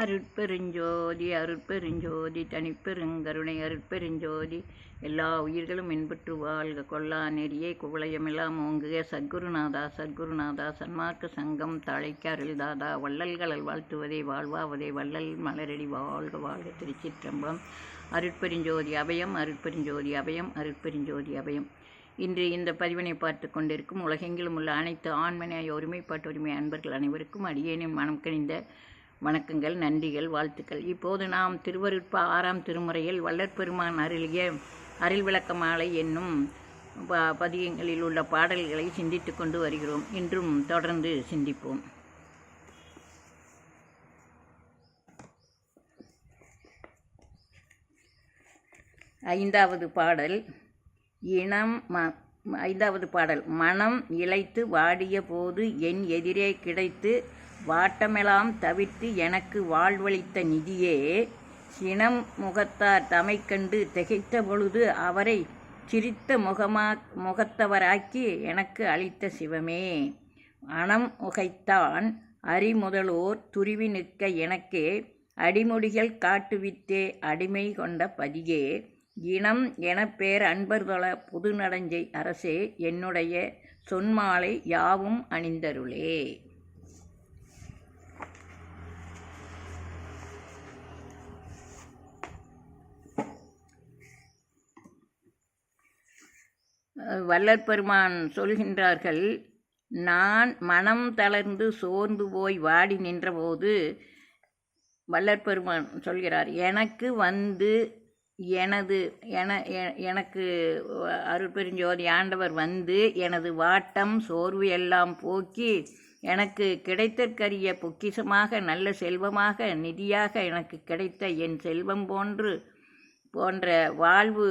அருட்பெருஞ்சோதி அருட்பெருஞ்சோதி தனிப்பெருங்கருணை அருட்பெருஞ்சோதி. எல்லா உயிர்களும் இன்புற்று வாழ்க. கொல்லா நெறியே குவளையமெல்லாம் ஓங்குக. சத்குருநாதா சத்குருநாதா சன்மார்க்க சங்கம் தழைக்க அருள்தாதா வள்ளல்களல் வாழ்த்துவதே வாழ்வாவதே. வள்ளல் மலரடி வாழ்க வாழ்க. திருச்சிற்றம்பலம். அருட்பெருஞ்சோதி அபயம். அருட்பெருஞ்சோதி அபயம். அருட்பெருஞ்சோதி அபயம். இன்று இந்த பதிவினை பார்த்து கொண்டிருக்கும் உலகெங்கிலும் உள்ள அனைத்து ஆண்மனைய ஒருமைப்பாட்டு உரிமை அன்பர்கள் அனைவருக்கும் அடியேனின் மனம் கணிந்த வணக்கங்கள் நன்றிகள் வாழ்த்துக்கள். இப்போது நாம் திருவருட்ப ஆறாம் திருமுறையில் வள்ளற்பெருமான் அருளிய அருள் விளக்க மாலை என்னும் ப பதியங்களில் உள்ள பாடல்களை சிந்தித்து கொண்டு வருகிறோம். இன்றும் தொடர்ந்து சிந்திப்போம். ஐந்தாவது பாடல் இனம் ம ஐந்தாவது பாடல் மனம் இழைத்து வாடிய போது என் எதிரே கிடைத்து வாட்டமெல்லாம் தவிர்த்து எனக்கு வாழ்வளித்த நிதியே சினம் முகத்தார் தமை கண்டு திகைத்த பொழுது அவரை சிரித்த முகமா முகத்தவராக்கி எனக்கு அளித்த சிவமே. அணம் உகைத்தான் அரிமுதலோர் துருவி நிற்க எனக்கே அடிமொழிகள் காட்டுவித்தே அடிமை கொண்ட பதியே. இனம் என பேர் அன்பர் புது நடஞ்சை அரசே என்னுடைய சொன்மாலை யாவும் அணிந்தருளே. வள்ளற் பெருமான் சொல்கின்றார்கள் நான் மனம் தளர்ந்து சோர்ந்து போய் வாடி நின்றபோது வள்ளற் பெருமான் சொல்கிறார் எனக்கு வந்து எனது என எனக்கு அருட்பெருஞ்சோதி ஆண்டவர் வந்து எனது வாட்டம் சோர்வு எல்லாம் போக்கி எனக்கு கிடைத்தற்கரிய பொக்கிசமாக நல்ல செல்வமாக நிதியாக எனக்கு கிடைத்த என் செல்வம் போன்று போன்ற வாழ்வு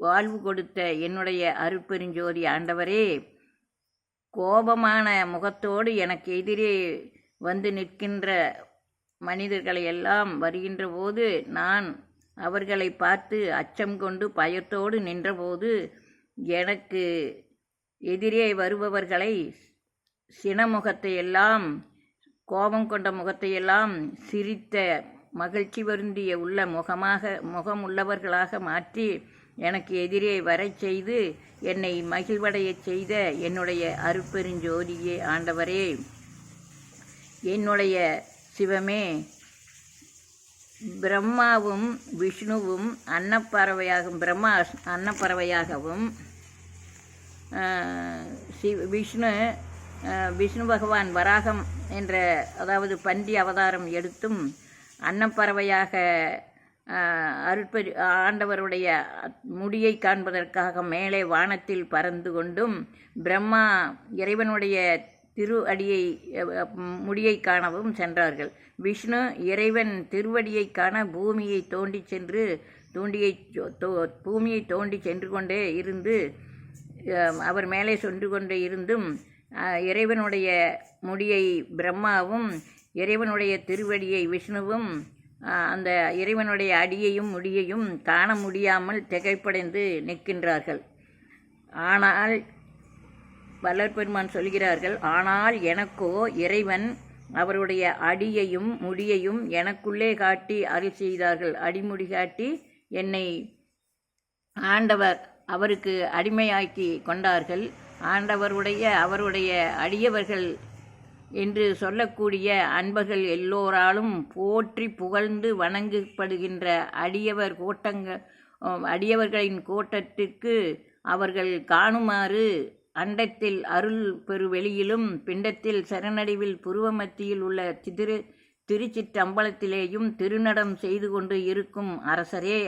வாழ்வு கொடுத்த என்னுடைய அருட்பெருஞ்சோதி ஆண்டவரே கோபமான முகத்தோடு எனக்கு எதிரே வந்து நிற்கின்ற மனிதர்களை எல்லாம் வருகின்ற போது நான் அவர்களை பார்த்து அச்சம் கொண்டு பயத்தோடு நின்றபோது எனக்கு எதிரே வருபவர்களை சினமுகத்தை எல்லாம் கோபம் கொண்ட முகத்தையெல்லாம் சிரித்த மகிழ்ச்சி வருந்திய உள்ள முகமாக முகம் உள்ளவர்களாக மாற்றி எனக்கு எதிரே வரச் செய்து என்னை மகிழ்வடையச் செய்த என்னுடைய அருப்பெருஞ்சோதியே ஆண்டவரே என்னுடைய சிவமே பிரம்மாவும் விஷ்ணுவும் அன்னப்பறவையாகவும் பிரம்மா அன்னப்பறவையாகவும் சிவ விஷ்ணு விஷ்ணு பகவான் வராகம் என்ற அதாவது பண்டி அவதாரம் எடுத்தும் அன்னப்பறவையாக அருட்பரி ஆண்டவருடைய முடியை காண்பதற்காக மேலே வானத்தில் பறந்து கொண்டும் பிரம்மா இறைவனுடைய திரு அடியை முடியை காணவும் சென்றார்கள். விஷ்ணு இறைவன் திருவடியை காண பூமியை தோண்டி சென்று தூண்டியை பூமியை தோண்டி சென்று கொண்டே இருந்து அவர் மேலே சென்று கொண்டே இருந்தும் இறைவனுடைய முடியை பிரம்மாவும் இறைவனுடைய திருவடியை விஷ்ணுவும் அந்த இறைவனுடைய அடியையும் முடியையும் காண முடியாமல் திகைப்படைந்து நிற்கின்றார்கள். ஆனால் வல்லற்பெருமான் சொல்கிறார்கள் ஆனால் எனக்கோ இறைவன் அவருடைய அடியையும் முடியையும் எனக்குள்ளே காட்டி அருள் செய்தார்கள். அடிமுடி காட்டி என்னை ஆண்டவர் அவருக்கு அடிமையாக்கி கொண்டார்கள். ஆண்டவருடைய அவருடைய அடியவர்கள் என்று சொல்லக்கூடிய அன்பர்கள் எல்லோராலும் போற்றி புகழ்ந்து வணங்கப்படுகின்ற அடியவர் கூட்டங்க அடியவர்களின் கூட்டத்திற்கு அவர்கள் காணுமாறு அண்டத்தில் அருள் பெருவெளியிலும் பிண்டத்தில் சரணடைவில் புருவமத்தியில் உள்ள திரு திருச்சிற்றம்பலத்திலேயும் திருநடம் செய்து கொண்டு இருக்கும் அரசரே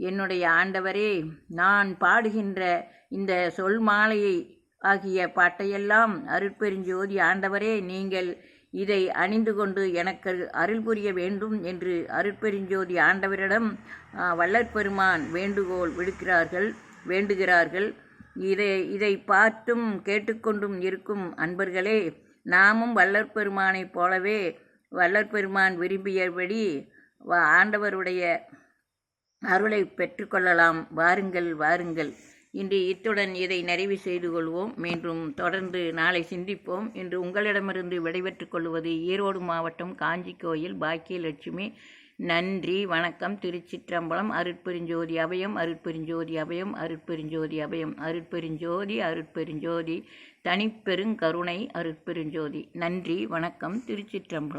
என்னுடைய ஆண்டவரே நான் பாடுகின்ற இந்த சொல் மாலையை ஆகிய பாட்டையெல்லாம் அருட்பெருஞ்சோதி ஆண்டவரே நீங்கள் இதை அணிந்து கொண்டு எனக்கு அருள் புரிய வேண்டும் என்று அருட்பெருஞ்சோதி ஆண்டவரிடம் வல்லற்பெருமான் வேண்டுகோள் விடுக்கிறார்கள் வேண்டுகிறார்கள். இதை இதை பார்த்தும் கேட்டுக்கொண்டும் இருக்கும் அன்பர்களே நாமும் வல்லற்பெருமானைப் போலவே வள்ளற்பெருமான் விரும்பியபடி ஆண்டவருடைய அருளை பெற்றுக்கொள்ளலாம். வாருங்கள் வாருங்கள். இன்று இத்துடன் இதை நிறைவு செய்து கொள்வோம். மீண்டும் தொடர்ந்து நாளை சிந்திப்போம். இன்று உங்களிடமிருந்து விடைபெற்றுக் கொள்வது ஈரோடு மாவட்டம் காஞ்சி கோயில் பாக்கியலட்சுமி. நன்றி வணக்கம். திருச்சிற்றம்பலம் அருட்பெருஞ்சோதி அபயம் அருட்பெருஞ்சோதி அபயம் அருட்பெருஞ்சோதி அபயம் அருட்பெருஞ்சோதி அருட்பெருஞ்சோதி. தனிப்பெருங்கருணை அருட்பெருஞ்சோதி. நன்றி வணக்கம். திருச்சிற்றம்பலம்.